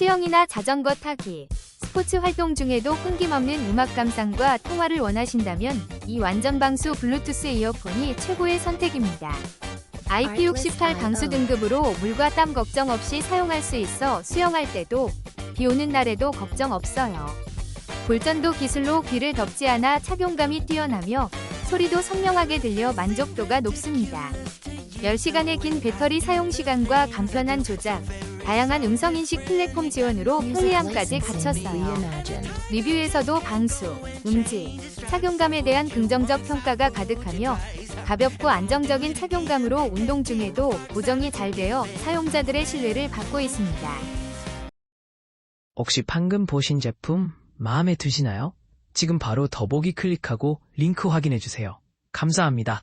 수영이나 자전거 타기, 스포츠 활동 중에도 끊김없는 음악 감상과 통화를 원하신다면 이 완전 방수 블루투스 이어폰이 최고의 선택입니다. IP68 방수 등급으로 물과 땀 걱정 없이 사용할 수 있어 수영할 때도 비 오는 날에도 걱정 없어요. 골전도 기술로 귀를 덮지 않아 착용감이 뛰어나며 소리도 선명하게 들려 만족도가 높습니다. 10시간의 긴 배터리 사용 시간과 간편한 조작, 다양한 음성인식 플랫폼 지원으로 편리함까지 갖췄어요. 리뷰에서도 방수, 음질, 착용감에 대한 긍정적 평가가 가득하며 가볍고 안정적인 착용감으로 운동 중에도 보정이 잘 되어 사용자들의 신뢰를 받고 있습니다. 혹시 방금 보신 제품 마음에 드시나요? 지금 바로 더보기 클릭하고 링크 확인해 주세요. 감사합니다.